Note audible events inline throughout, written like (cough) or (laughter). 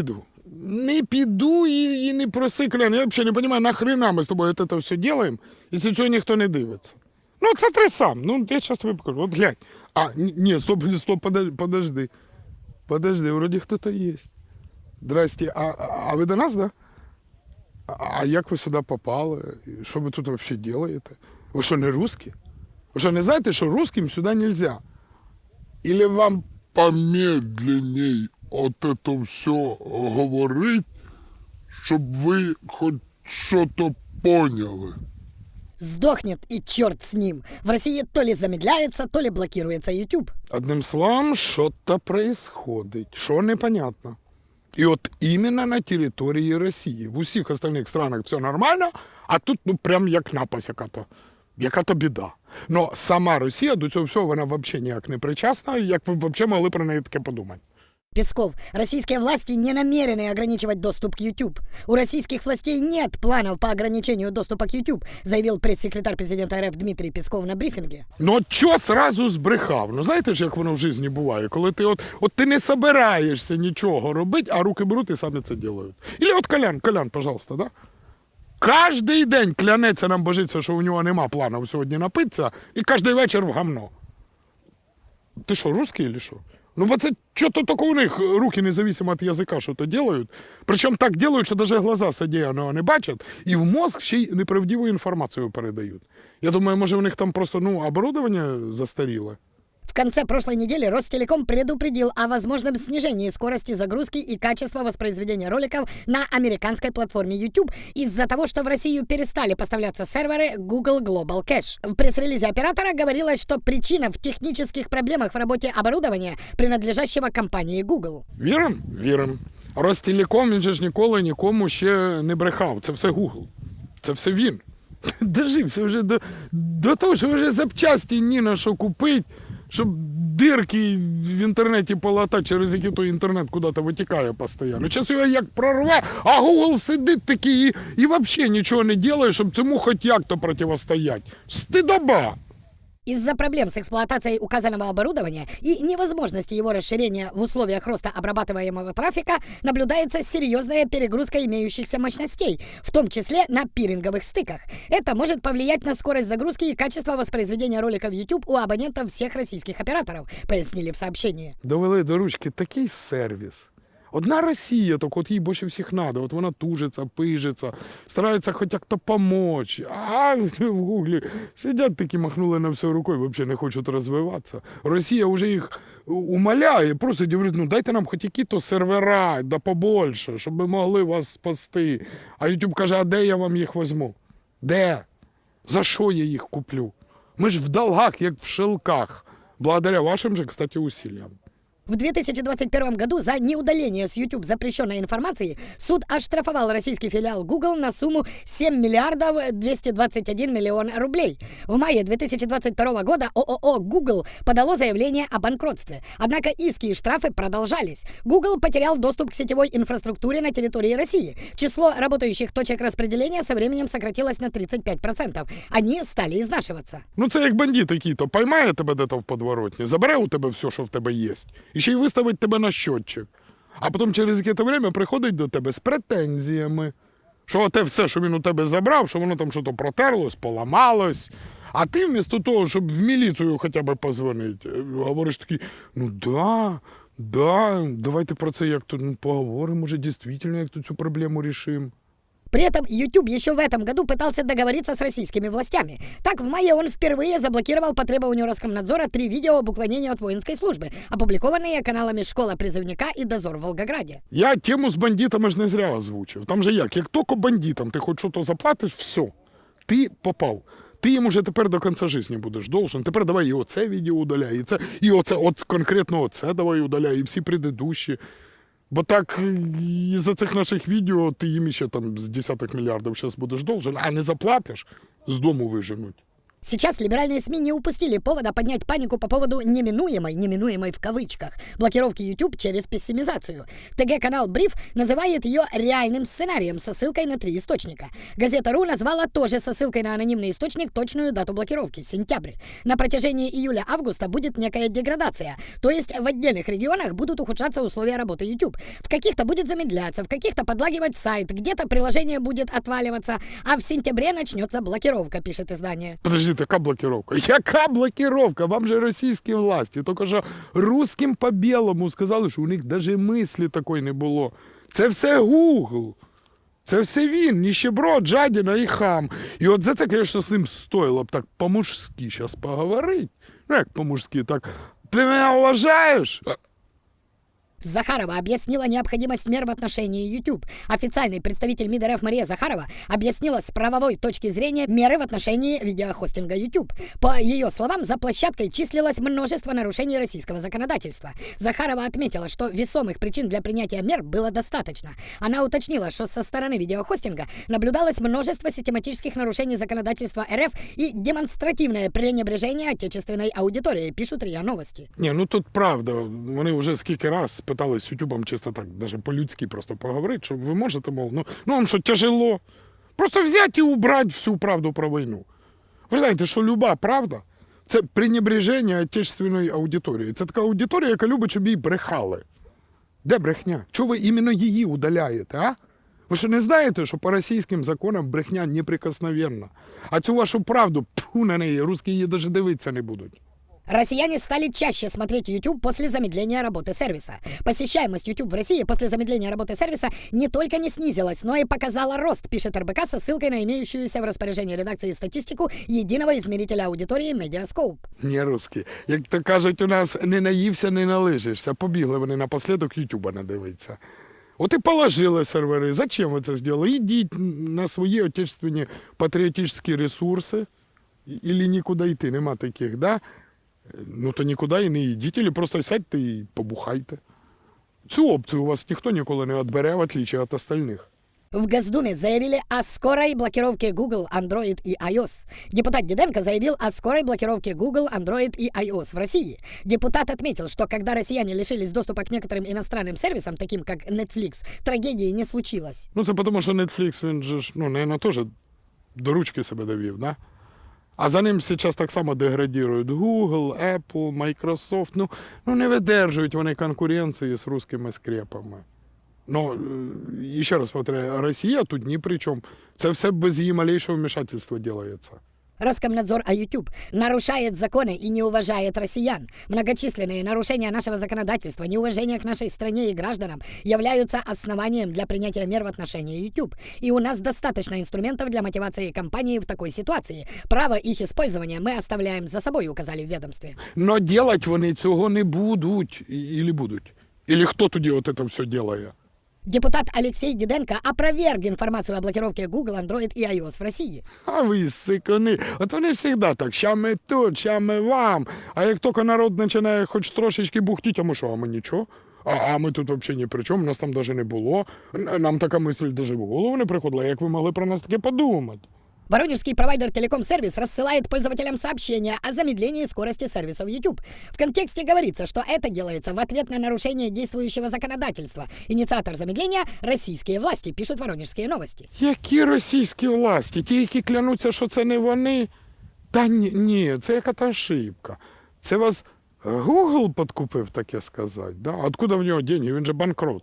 піду. Не піду і, і не проси Колян. Я взагалі не розумію, нахрена ми з тобою це все робимо, якщо цього ніхто не дивиться. Ну, це ти сам. Ну, я зараз тобі покажу. От глянь. А, ні, ні, стоп, стоп, подожди, подожди. Подожди, вроді хто-то є. Здрасте, а, а а ви до нас, да? А, а як ви сюди попали? І Що ви тут взагалі робите? Ви що, не русські? Ви що, не знаєте, що русским сюди не можна? Или вам помедленней от это все говорить, щоб ви хоч що-то поняли? Сдохнет и черт с ним. В России то ли замедляется, то ли блокируется YouTube. Одним словом, що-то происходить, що непонятно. І от іменно на території Росії. В усіх остальних странах все нормально, а тут ну прям як напасть яка-то. Яка-то біда. Но сама Росія до цього всього вона взагалі ніяк не причасна, як ви взагалі могли про неї таке подумати. Песков, российские власти не намерены ограничивать доступ к YouTube. У российских властей нет планов по ограничению доступа к YouTube, заявил пресс-секретарь президента РФ Дмитрий Песков на брифинге. Ну от сразу збрехав? Ну знаєте ж, як воно в житті буває, коли ти от, от ти не собираєшся нічого робити, а руки беруть і самі це роблять. Ілі от Колян, Колян, пожалуйста, да? Кожний день клянеться нам божиться, що у нього нема плану сьогодні напитися, і кожен вечір в гамно. Ти що, русский или що? Ну, бо це что-то только у них руки независимо від язика, що то делають. Причому так делають, що навіть глаза содіяного не бачать, і в мозг ще й неправдиву інформацію передають. Я думаю, може, у них там просто ну, оборудовання застаріле. В конце прошлой недели Ростелеком предупредил о возможном снижении скорости загрузки и качества воспроизведения роликов на американской платформе YouTube из-за того, что в Россию перестали поставляться серверы Google Global Cache. В пресс-релизе оператора говорилось, что причина в технических проблемах в работе оборудования, принадлежащего компании Google. Вірим? Вірим. Ростелеком він же ж ніколи нікому ще не брехав. Це все Google. Це все він. (laughs) Дожився вже до, до того, що вже запчасті ні на що купить, Щоб дирки в інтернеті полота, через які той інтернет куди-то витікає постійно. Зараз його як прорве, а Google сидить такий і, і взагалі нічого не робить, щоб цьому хоч як-то протистояти. Стидоба! Из-за проблем с эксплуатацией указанного оборудования и невозможности его расширения в условиях роста обрабатываемого трафика наблюдается серьезная перегрузка имеющихся мощностей, в том числе на пиринговых стыках. Это может повлиять на скорость загрузки и качество воспроизведения роликов YouTube у абонентов всех российских операторов, пояснили в сообщении. довели до ручки такий сервіс. Одна Росія, так от їй більше всіх треба. От вона тужиться, пижиться, старається хоч як-то помочь. А в гуглі сидять такі, махнули на все рукою, взагалі не хочуть розвиватися. Росія вже їх умоляє, просить, говорить, ну дайте нам хоч які-то сервера, да побольше, щоб ми могли вас спасти. А YouTube каже, а де я вам їх візьму? Де? За що я їх куплю? Ми ж в долгах, як в шелках, благодаря вашим же, кстати, усилиям. В 2021 году за неудаление с YouTube запрещенной информации суд оштрафовал российский филиал Google на сумму 7 миллиардов 221 миллион рублей. В мае 2022 года ООО Google подало заявление о банкротстве. Однако иски и штрафы продолжались. Google потерял доступ к сетевой инфраструктуре на территории России. Число работающих точек распределения со временем сократилось на 35%. Они стали изнашиваться. Ну, це як бандит який то поймає тебе де-то в подворотні, забере у тебе все, що в тебе є, І ще й виставить тебе на щотчик. А потім через яке-то время приходить до тебе з претензіями, що те все, що він у тебе забрав, що воно там щось протерлось, поламалось. А ти вмісто того, щоб в міліцію хоча б позвонити, е, говориш такий, ну да, да, давайте про це як то ну, поговоримо, може, дійсно, як то цю проблему рішимо. При этом YouTube еще в этом году пытался договориться с российскими властями. Так, в мае он впервые заблокировал по требованию Роскомнадзора три видео об уклонении от воинской службы, опубликованные каналами «Школа призывника» и «Дозор в Волгограде». Я тему з бандитами ж не зря озвучив. Там же як, як тільки бандитам ти хоч щось заплатиш, все, ти попав. Ти їм уже тепер до кінця життя будеш должен. Тепер давай і оце відео удаляй, і це, і оце, от конкретно оце давай удаляй, і всі предыдущі. Бо так із-за цих наших відео ти їм ще там з десяток мільярдів зараз будеш должен, а не заплатиш, з дому виженуть. Сейчас либеральные СМИ не упустили повода поднять панику по поводу неминуемой, неминуемой в кавычках, блокировки YouTube через пессимизацию. ТГ-канал Бриф называет ее реальным сценарием со ссылкой на три источника. Газета РУ назвала тоже со ссылкой на анонимный источник точную дату блокировки – сентябрь. На протяжении июля-августа будет некая деградация, то есть в отдельных регионах будут ухудшаться условия работы YouTube. В каких-то будет замедляться, в каких-то подлагивать сайт, где-то приложение будет отваливаться, а в сентябре начнется блокировка, пишет издание. Подожди, (laughs) яка блокировка? Яка блокировка? Вам же російські власті. Тільки що русським по білому сказали, що у них навіть мислі такої не було. Це все Google. Це все він, ніщеброд, жадіна і хам. І от за це, звісно, з ним стоїло б так по-мужськи зараз поговорити. Ну, як по-мужськи, так. Ти мене вважаєш? Захарова объяснила необходимость мер в отношении YouTube. Официальный представитель МИД РФ Мария Захарова объяснила с правовой точки зрения меры в отношении видеохостинга YouTube. По ее словам, за площадкой числилось множество нарушений российского законодательства. Захарова отметила, что весомых причин для принятия мер было достаточно. Она уточнила, что со стороны видеохостинга наблюдалось множество систематических нарушений законодательства РФ и демонстративное пренебрежение отечественной аудиторией, пишут РИА Новости. Ні, ну тут правда. Вони вже скільки раз питались з Ютубом чисто так, навіть по-людськи просто поговорити, що ви можете, мов, ну, ну вам що тяжело. Просто взяти і убрати всю правду про війну. Ви знаєте, що люба правда це пренебреження отечественної аудиторії. Це така аудиторія, яка любить, щоб їй брехали. Де брехня? Чого ви іменно її удаляєте, а? Ви що не знаєте, що по російським законам брехня неприкосновенна? А цю вашу правду, пху на неї, русські її навіть дивитися не будуть. Россияне стали чаще смотреть YouTube после замедления работы сервиса. Посещаемость YouTube в России после замедления работы сервиса не только не снизилась, но и показала рост, пишет РБК со ссылкой на имеющуюся в распоряжении редакции статистику единого измерителя аудитории Mediascope. Ні, русські. Як то кажуть, у нас не наївся, не налижишся. Побігли вони напослідок Ютуба надивитися. От і положили сервери. Зачем ви це зробили? Ідіть на свої отечественні патріотичні ресурси. І- Ілі нікуди йти, нема таких, да? Ну то нікуди і не йдіть, або просто сядьте і побухайте. Цю опцію у вас ніхто ніколи не відбере, в отличие від остальних. В Госдуме заявили о скорой блокировке Google, Android и iOS. Депутат Диденко заявил о скорой блокировке Google, Android и iOS в России. Депутат отметил, что когда россияне лишились доступа к некоторым иностранным сервисам, таким как Netflix, трагедии не случилось. Ну, це тому, що Netflix, він же ну, наверное, теж до ручки себе довів, да? А за ним зараз так само деградірують Google, Apple, Microsoft. Ну, ну не видержують вони конкуренції з русскими скрепами. Ну, і ще раз повторяю, Росія тут ні при чому. Це все без її малейшого вмішательства робиться. Роскомнадзор о YouTube нарушает законы и не уважает россиян. Многочисленные нарушения нашего законодательства, неуважение к нашей стране и гражданам являются основанием для принятия мер в отношении YouTube. И у нас достаточно инструментов для мотивации компании в такой ситуации. Право их использования мы оставляем за собой, указали в ведомстве. Но делать вони цього не будуть. І- Ілі будуть. Ілі хто тоді от це все делає? Депутат Алексей Диденко опроверг інформацію о блокировці Google, Android і iOS в Росії. А ви сикони. От вони завжди так, ща ми тут, ща ми вам. А як тільки народ починає хоч трошечки бухтіти, а ми що, а ми нічого? А, а ми тут взагалі ні при чому, нас там навіть не було. Нам така мисль навіть в голову не приходила, як ви могли про нас таке подумати. Воронежский провайдер Телеком-сервис рассылает пользователям сообщения о замедлении скорости сервисов YouTube. В контексте говорится, что это делается в ответ на нарушение действующего законодательства. Инициатор замедления – российские власти, пишут воронежские новости. Які російські власті? Ті, які клянуться, що це не вони? Та ні, ні це яка-то ошибка. Це вас Google подкупив, таке сказати. Да? Откуда в нього деньги? Він же банкрот.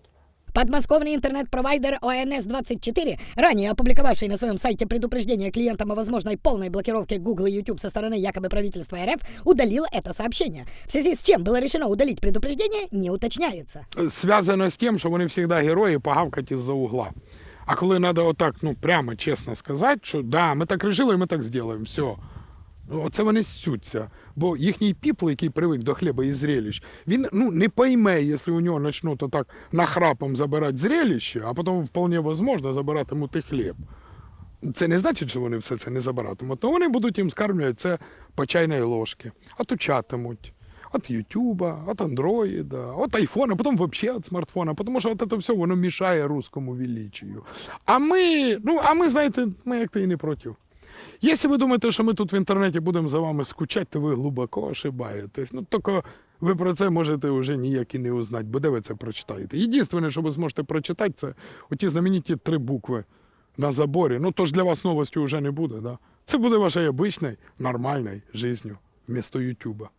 Подмосковный интернет-провайдер ОНС-24, ранее опубликовавший на своем сайте предупреждение клиентам о возможной полной блокировке Google и YouTube со стороны якобы правительства РФ, удалил это сообщение. В связи с чем было решено удалить предупреждение, не уточняется. Зв'язано з тим, що вони завжди герої погавкать із-за угла. А коли треба отак, ну прямо чесно сказати, що да, ми так рішили, ми так зробимо, все. Оце вони сються. Бо їхній піпл, який привик до хліба і зрелищ, він ну, не пойме, якщо у нього почнуть отак нахрапом забирати зрелище, а потім вполне можливо забиратимуть і хліб. Це не значить, що вони все це не забиратимуть, але вони будуть їм скармлювати це по чайної ложки, отучатимуть. От Ютуба, от Андроїда, от айфона, потім взагалі від смартфона, тому що от це все воно мішає русскому величию. А ми, ну, а ми, знаєте, ми як то і не проти. Якщо ви думаєте, що ми тут в інтернеті будемо за вами скучати, то ви глибоко ошибаєтесь. Ну, тільки ви про це можете вже ніяк і не узнати, бо де ви це прочитаєте. Єдине, що ви зможете прочитати, це оті знамениті три букви на заборі. Ну, то ж для вас новості вже не буде, да? Це буде вашою обичною, нормальною життю вмісто Ютуба.